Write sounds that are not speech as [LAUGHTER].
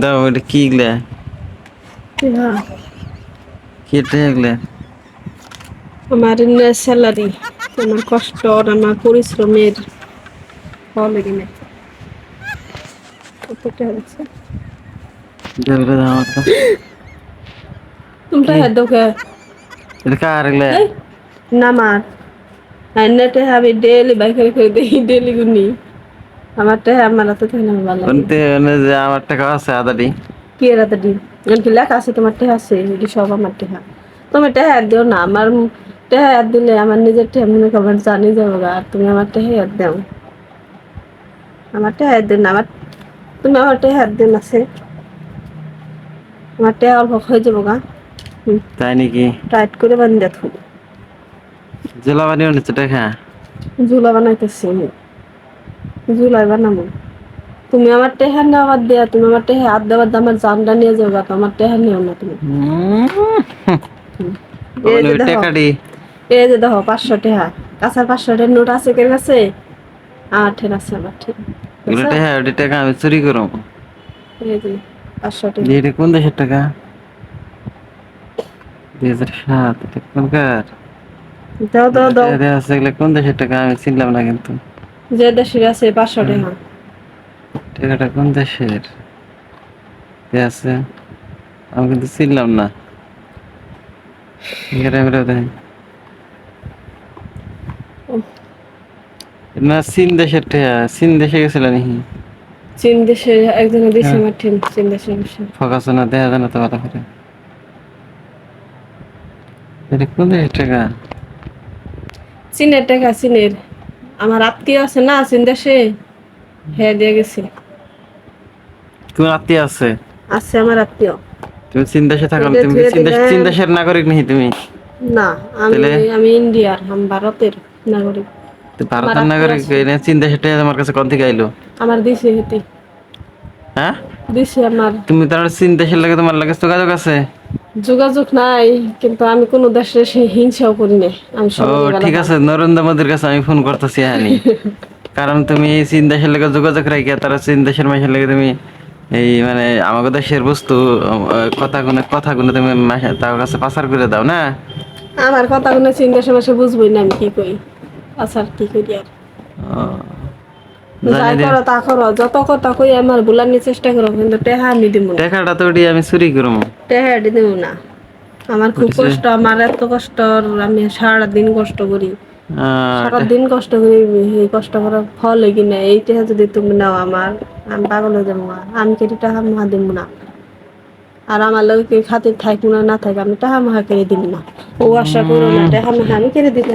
দাও এটা কি গলা টিহা কি এটা এগুলা? আমার স্যালারি আমার কষ্ট আর আমার পরিশ্রমের ফল এখানে কত টাকা আছে দাও তো। তুমি টাকা দাও এটা কার এগুলা? না আমার নেটে আমি ডেলি বাইক করে দেখি ডেলি গুনি। আমার টাকা আমার হাতে থাকে না ভালো কোনতে যে আমার টাকা আছে আদাটি কি লেখা আছে তোমার টেহা আছে এগুলি সব আমার টেহা তুমি হাত দিও না। আমার টেহা হাত দিলে আমার নিজের টেহা মনে করবেন জানি যাব আর তুমি আমার টেহা হাত দাও। আমার হাত দিও না। আমার তুমি আমার টেহা দিন আছে আমার টেহা অল্প হয়ে যাব গা। তাই নাকি? টাইট করে বান্ধি দেখো জেলা বানিয়ে নিচ্ছে টাকা ঝুলা বানাইতেছি ঝুলাই বানাবো। তুমি আমার টেহা নেওয়ার দেয়া তুমি আমার টেহা হাত দেওয়ার দিয়ে আমার জানটা নিয়ে যাব আমার টেহা নিও না তুমি। এই যে দেখো। পাঁচশো টাকা কাঁচার পাঁচশো নোট আছে কে কাছে? ঠেন আছে আমার ওটি টাকা আমি চুরি এই যে পাঁচশো টাকা এটা কোন দেশের টাকা? দুই হাজার সাত এটা কোনকার দাও দাও দাও। আছে এগুলো কোন দেশের টাকা? আমি চিনলাম না কিন্তু। যে দেশের আছে পাঁচশো টাকা টাকাটা কোন দেশের? কে আছে? আমি কিন্তু চিনলাম না। না চীন দেশের চীন দেশে গেছিল নাকি? চীন দেশে একজনে দিছে আমার ঠেন চীন দেশে বসে ফোকাস না দেখা যায় না তো ভালো করে। এটা কোন দেশের টাকা? চীনের টাকা চীনের। আমার আত্মীয় আছে না চীন দেশে হ্যাঁ দিয়ে গেছে। তুমি আত্মীয় আছে? আছে আমার আত্মীয়। তুমি চীন দেশে থাকো তুমি চীন দেশ চীন দেশের নাগরিক নাকি তুমি? না আমি? আমি ইন্ডিয়ার আমি ভারতের নাগরিক। তো ভারতের নাগরিক। এনে চীন টাকা তোমার কাছে কোন থেকে আইলো? আমার দিছে হেতি হ্যাঁ? দিছে আমার তুমি তার চীন দেশের লাগে তোমার লাগে যোগাযোগ আছে? যোগাযোগ নাই কিন্তু আমি কোনো দেশে সে হিংসাও করি না আমি ঠিক আছে নরেন্দ্র মোদীর কাছে আমি ফোন করতেছি হানি [LAUGHS] কারণ তুমি চীন দেশের লাগে যোগাযোগ রাখিয়া তারা চীন দেশের মাসের লাগে তুমি এই মানে আমাকে দেশের বস্তু কথা গুনে কথা গুনে তুমি তার কাছে পাচার করে দাও না? আমার কথা কোনো চিন্তা মাসে বুঝবই না আমি কি কই আচ্ছা কি করি আর? তা করো। যত কথা কই আমার বুলানোর চেষ্টা করো কিন্তু টেহা আমি দিব না। টাকাটা তো আমি চুরি করব টেহা দিব না। আমার খুব কষ্ট আমার এত কষ্ট আমি সারা দিন কষ্ট করি। সারা দিন কষ্ট করি এই কষ্ট করার ফল কি না এই টেহা যদি তুমি নাও আমার আমি পাগল হয়ে যাব আমি কেটে টাকা মাহা দিব না। আর আমার লোক খাতির থাকব না না থাকে আমি টাকা মাহা কেড়ে দিব না। ও আশা করো না টাকা মাহা আমি কেড়ে দিতে